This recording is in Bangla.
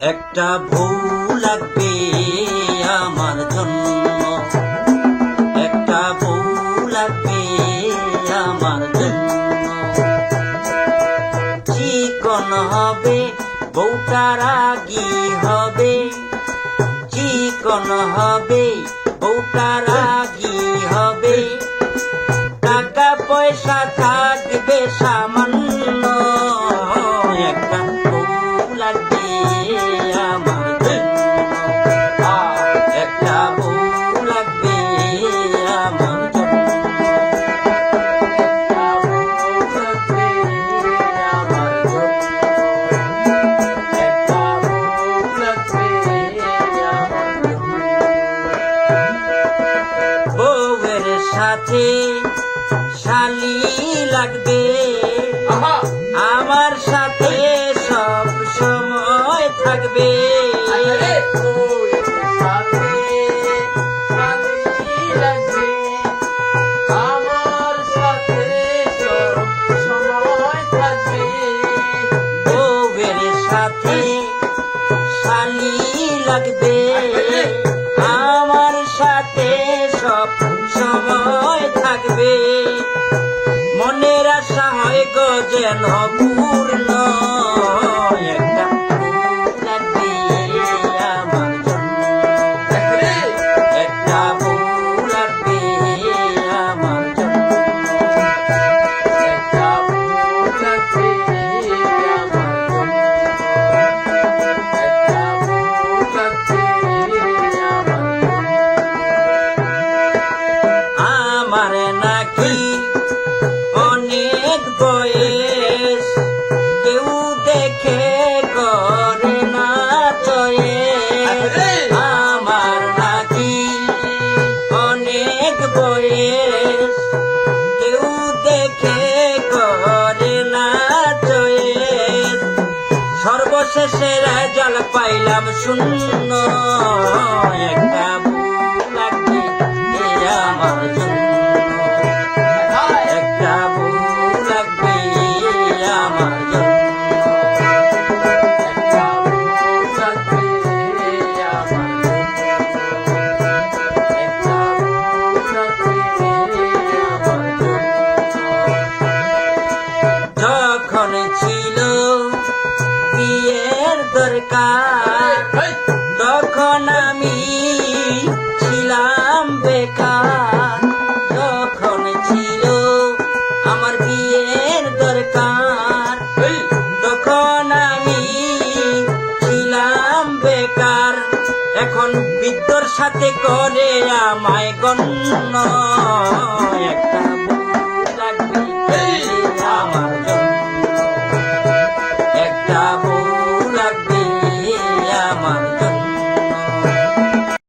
একটা ভুল লাগবে আমার জন্য। একটা বউ লাগবে আমার জন্য। চিকন হবে, বউটা রাগি হবে। চিকন হবে, বউটা রাগি হবে। টাকা পয়সা থাকবে সামান্য। সাথে শালি লাগবে। আমার সাথে সব সময় থাকবে। সাথে শালি লাগবে। যেন পূর্ণ আমার জন্য সর্বশেষে জল পাইলাম শূন্য। তখন আমি ছিলাম বেকার। যখন ছিল আমার বিয়ের দরকার। তখন আমি ছিলাম বেকার। এখন বিদ্যর সাথে করে আমায় গণ্য।